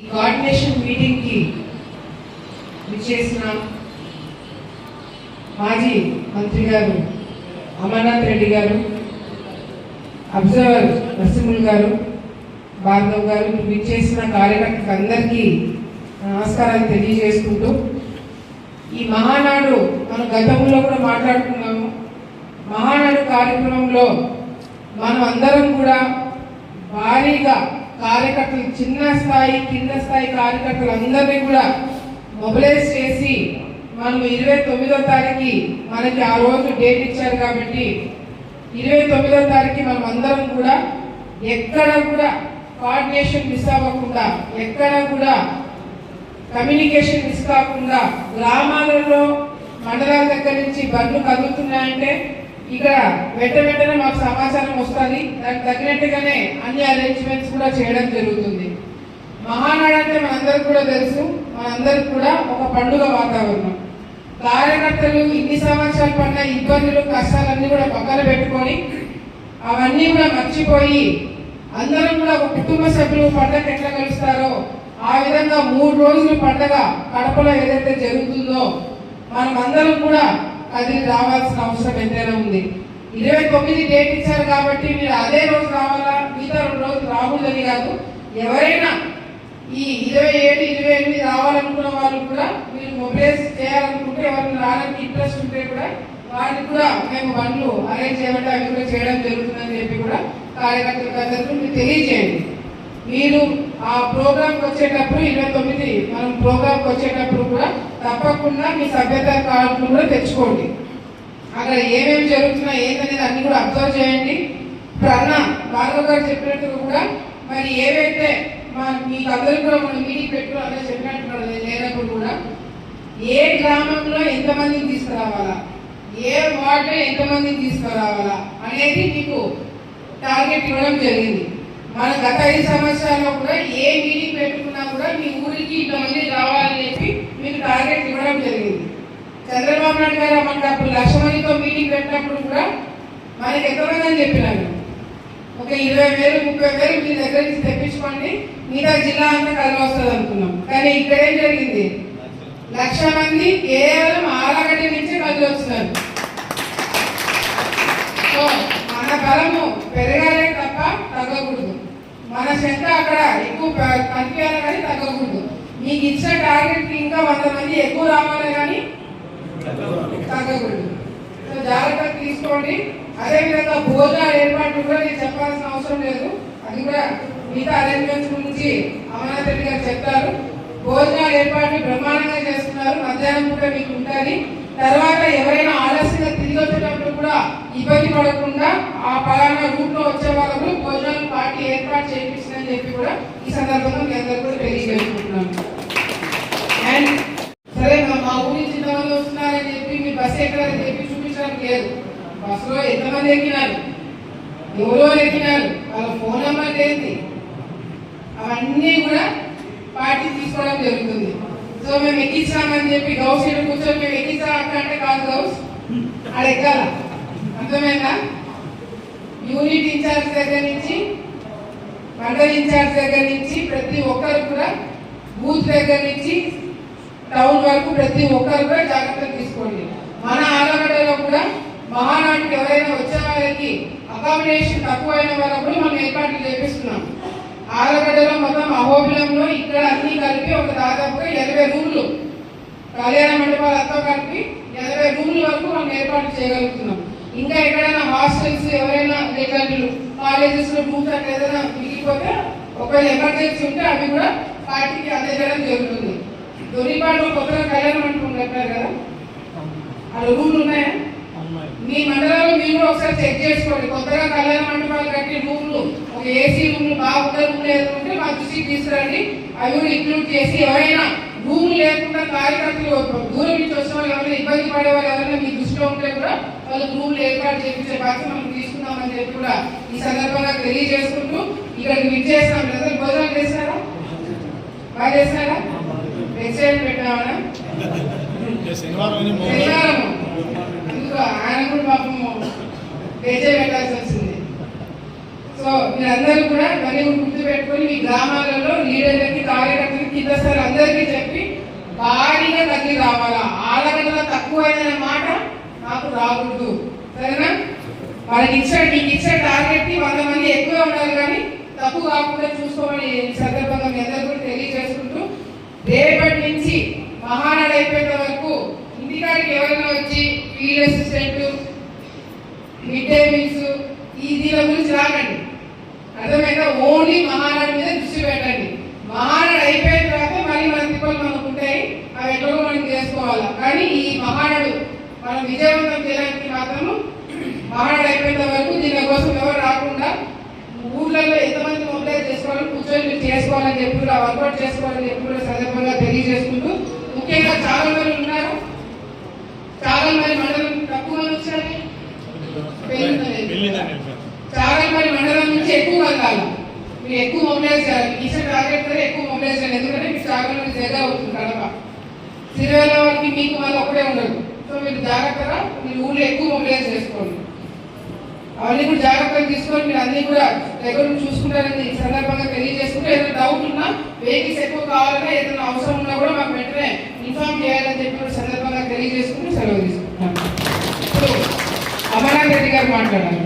ఈ కోఆర్డినేషన్ మీటింగ్కి విచ్చేసిన మాజీ మంత్రి గారు అమర్నాథ్ రెడ్డి గారు అబ్జర్వర్ నరసింహులు గారు భార్గవ్ గారు విచ్చేసిన కార్యకర్తలకు అందరికీ నమస్కారాలు తెలియజేసుకుంటూ ఈ మహానాడు మనం గతంలో కూడా మాట్లాడుకున్నాము. మహానాడు కార్యక్రమంలో మనం అందరం కూడా భారీగా కార్యకర్తలు చిన్న స్థాయి కింద స్థాయి కార్యకర్తలు అందరినీ కూడా మొబిలైజ్ చేసి మనం ఇరవై తొమ్మిదో తారీఖు మనకి ఆ రోజు డేట్ ఇచ్చారు కాబట్టి ఇరవై తొమ్మిదో తారీఖు మనం అందరం కూడా ఎక్కడ కూడా కోఆర్డినేషన్ మిస్ అవ్వకుండా ఎక్కడ కూడా కమ్యూనికేషన్ మిస్ కాకుండా గ్రామాలలో మండలాల దగ్గర నుంచి బండ్లు కదులుతున్నాయంటే ఇక్కడ వెంట వెంటనే మాకు సమాచారం వస్తుంది. దానికి తగినట్టుగానే అన్ని అరేంజ్మెంట్స్ కూడా చేయడం జరుగుతుంది. మహానాడు అంటే మనందరికి కూడా తెలుసు. మనందరికి కూడా ఒక పండుగ వాతావరణం. కార్యకర్తలు ఇన్ని సంవత్సరాలు పడిన ఇబ్బందులు కష్టాలన్నీ కూడా పక్కన పెట్టుకొని అవన్నీ కూడా మర్చిపోయి అందరం కూడా ఒక కుటుంబ సభ్యులు పండగ ఎట్లా కలుస్తారో ఆ విధంగా మూడు రోజులు పండగ కడపలో ఏదైతే జరుగుతుందో మనం అందరం కూడా అది రావాల్సిన అవసరం ఎంతైనా ఉంది. ఇరవై తొమ్మిది డేట్ ఇచ్చారు కాబట్టి మీరు అదే రోజు రావాలా? మిగతా రెండు రోజులు రాకూడదని కాదు. ఎవరైనా ఈ ఇరవై ఏడు ఇరవై ఎనిమిది రావాలనుకున్న వాళ్ళు కూడా మీరు మొబైల్స్ చేయాలనుకుంటే ఎవరైనా రావడానికి ఇంట్రెస్ట్ ఉంటే కూడా వారికి కూడా మేము బండ్లు అరేంజ్ చేయబట్టి అవి కూడా చేయడం జరుగుతుందని చెప్పి కూడా కార్యకర్తలకు అందరికీ మీరు తెలియజేయండి. మీరు ఆ ప్రోగ్రామ్కి వచ్చేటప్పుడు ఇరవై తొమ్మిది మనం ప్రోగ్రామ్కి వచ్చేటప్పుడు కూడా తప్పకుండా మీ సభ్యత కార్డును కూడా తెచ్చుకోండి. అక్కడ ఏమేమి జరుగుతున్నాయి ఏంటనేది అన్ని కూడా అబ్జర్వ్ చేయండి. ఇప్పుడు అన్న భార్గవ్ గారు చెప్పినట్టుగా కూడా మరి ఏవైతే మా మీకు అందరికీ కూడా మనం మీటింగ్ పెట్టు అదే చెప్పినట్టున్నారు లేనప్పుడు కూడా ఏ గ్రామంలో ఎంతమందిని తీసుకురావాలా? ఏ వార్డులో ఎంతమందిని తీసుకురావాలా? అనేది మీకు టార్గెట్ ఇవ్వడం జరిగింది. మన గత ఐదు సంవత్సరాల్లో కూడా ఏ మీటింగ్ పెట్టుకున్నా కూడా మీ ఊరికి ఇంతమంది రావాలని చెప్పి మీకు టార్గెట్ ఇవ్వడం జరిగింది. చంద్రబాబు నాయుడు గారు మనకు అప్పుడు లక్ష మందితో మీటింగ్ పెట్టినప్పుడు కూడా మనకి ఎంతమంది అని చెప్పినాను ఒక ఇరవై వేలు ముప్పై వేలు మీ దగ్గర నుంచి తెప్పించుకోండి. మిగతా జిల్లా అంతా కలిసి వస్తుంది అనుకున్నాం. కానీ ఇక్కడ ఏం జరిగింది? లక్ష మంది కేవలం ఆలగడ్డ నుంచే కలిసి వస్తున్నారు. సో మన బలము పెరగాలే తప్ప తగ్గ మన శంక అక్కడ ఎక్కువ కనిపించాలి కానీ తగ్గకూడదు. మీకు ఇచ్చిన టార్గెట్ ఇంకా వంద మంది ఎక్కువ రావాలి కానీ తగ్గకూడదు. సో జాగ్రత్త తీసుకోండి. అదేవిధంగా భోజనాలు ఏర్పాట్లు కూడా నేను చెప్పాల్సిన అవసరం లేదు. అది కూడా మిగతా అరేంజ్మెంట్స్ గురించి అమరనాథ్ రెడ్డి గారు చెప్తారు భోజనాలు ఏర్పాట్లు బ్రహ్మాండంగా చేస్తున్నారు. మధ్యాహ్నం కూడా మీకు ఉంటుంది తర్వాత ఎవరైనా ఆలస్యంగా తిరిగి వచ్చేటప్పుడు కూడా ఇబ్బంది పడకుండా ఆ పలానా రూట్లో వచ్చే వాళ్ళకు భోజనాలు పార్టీ ఏర్పాటు చేయించిందని చెప్పి కూడా ఈ సందర్భంగా మీ అందరూ కూడా తెలియజేసుకుంటున్నాను. అండ్ సరే మా ఊరి నుంచి వస్తున్నారని చెప్పి మీ బస్సు ఎక్కడని చెప్పి చూపించడం లేదు. బస్సులో ఎంతమంది ఎక్కినారు? ఎవరో ఎక్కినారు? వాళ్ళ ఫోన్ నెంబర్ ఏంటి అవన్నీ కూడా పార్టీ తీసుకోవడం జరుగుతుంది. సో మేము ఎక్కించామని చెప్పి గౌస్ ఇక్కడ కూర్చొని మేము ఎక్కించాం అక్క అంటే కాదు గౌస్. అది ఎక్కాల? అర్థమైందా? యూనిట్ ఇన్ఛార్జ్ దగ్గర నుంచి మండల్ ఇన్ఛార్జ్ దగ్గర నుంచి ప్రతి ఒక్కరు కూడా బూత్ దగ్గర నుంచి టౌన్ వరకు ప్రతి ఒక్కరు కూడా జాగ్రత్తలు తీసుకోండి. మన ఆలగడ్డలో కూడా మహానాటికి ఎవరైనా వచ్చే వాళ్ళకి అకామిడేషన్ తక్కువ వాళ్ళకు కూడా మనం ఏర్పాట్లు చేపిస్తున్నాం. ఆలగడ్డలో మొత్తం అహోబిలంలో ఇక్కడ అన్ని కలిపి ఎనభై రూములు కళ్యాణ మండపాలతో కలిపి ఎనభై రూమ్ల వరకు మనం ఏర్పాటు చేయగలుగుతున్నాం. ఇంకా ఎక్కడైనా హాస్టల్స్ ఎవరైనా రిలేటెడ్ కాలేజెస్లో రూమ్స్ అట్లా ఏదైనా మిగిలిపోతే ఒకవేళ ఎమర్జెన్సీ ఉంటే అవి కూడా పార్టీకి అందజేయడం జరుగుతుంది. దొరిపాటులో కొత్తగా కళ్యాణ మండపం కట్టారు కదా? అలా రూమ్లు ఉన్నాయా? మీ మండలంలో మీరు కూడా ఒకసారి చెక్ చేసుకోండి. కొత్తగా కళ్యాణ మండపాలు కట్టి రూమ్లు ఒక ఏసీ రూమ్లు బాగుండే రూమ్ మా దృష్టికి తీసుకురండి. అవి కూడా ఇంక్లూడ్ చేసి ఎవరైనా రూమ్ లేకుండా కార్యకర్తలు దూరం నుంచి వచ్చిన వాళ్ళు ఎవరైనా ఇబ్బంది పడే వాళ్ళు ఎవరైనా మీ దృష్టిలో ఉంటే కూడా వాళ్ళు రూమ్లు ఏర్పాటు చేయించే బాధ్యత మనం తీసుకుందామని చెప్పి కూడా ఈ సందర్భంగా తెలియజేసుకుంటూ ఇక్కడికి విచ్చేస్తాం లేదా భోజనం చేస్తారా బాగా చేస్తారా వెబ్సైట్ పెట్టామన్నా శనివారం ఆయన కూడా పాపము పేజే పెట్టాల్సి వచ్చింది. సో మీరందరూ కూడా ఇవన్నీ గుర్తు పెట్టుకొని మీ గ్రామాలలో లీడర్లకి కార్యకర్తలకి భారీగా తగ్గి రావాలా? ఆలగడ్డలో తక్కువైన మాట నాకు రాకూడదు. సరేనా? మనకి ఇచ్చే మీకు ఇచ్చే టార్గెట్కి వంద మంది ఎక్కువ ఉండాలి కానీ తప్పు కాకుండా చూసుకోమని ఈ సందర్భంగా మీ అందరూ కూడా తెలియజేసుకుంటూ రేపటి నుంచి మహానాడు అయిపోయిన వరకు ఇంటికాడికి ఎవరైనా వచ్చి field assistant mid day meals ఈ దీని గురించి రాకండి. అర్థమైందా? ఓన్లీ మహానాడు మీద దృష్టి పెట్టండి. మహానాడు అయిపోయిన తర్వాత మళ్ళీ మన తిప్పలు మనకు ఉంటాయి అవి ఎక్కడో మనం చేసుకోవాలి కానీ ఈ మహానాడు మనం విజయవంతం చేయడానికి మాత్రము మహానాడు అయిపోయిన వరకు దీని కోసం ఎవరు రాకుండా ఊర్లలో ఎంతమంది మొబైల్ చేసుకోవాలని కూర్చొని చేసుకోవాలని చెప్పి కూడా వర్కౌట్ చేసుకోవాలని చెప్పి కూడా సందర్భంగా తెలియజేసుకుంటూ ముఖ్యంగా చాలా మంది ఉన్నారు. చాలా మంది మండలం తక్కువ మంది వచ్చారు. చాలా మంది మండలం నుంచి ఎక్కువ కాదు మీరు ఎక్కువ మొబైలైజ్ చేయాలి. ఈసారి టార్గెట్ కూడా ఎక్కువ మొబైలైజ్ చేయాలి. ఎందుకంటే మీకు చాలా మంది జగ అవుతుంది కడప. సిరివేల వారికి మీకు వాళ్ళు ఒకటే ఉండదు. సో మీరు జాగ్రత్తగా మీ ఊళ్ళో ఎక్కువ మొబిలైజ్ చేసుకోండి. అవన్నీ కూడా జాగ్రత్తగా తీసుకొని మీరు అన్నీ కూడా దగ్గర నుంచి చూసుకుంటారని ఈ సందర్భంగా తెలియజేసుకుంటే ఏదైనా డౌట్ ఉన్నా వెహికల్స్ ఎక్కువ కావాలన్నా ఏదైనా అవసరం ఉన్నా కూడా మాకు వెంటనే ఇన్ఫామ్ చేయాలని చెప్పి సందర్భంగా తెలియజేసుకుని సెలవు తీసుకుంటున్నాం. ఇప్పుడు అమర్నాథ్ రెడ్డి గారు మాట్లాడాలి.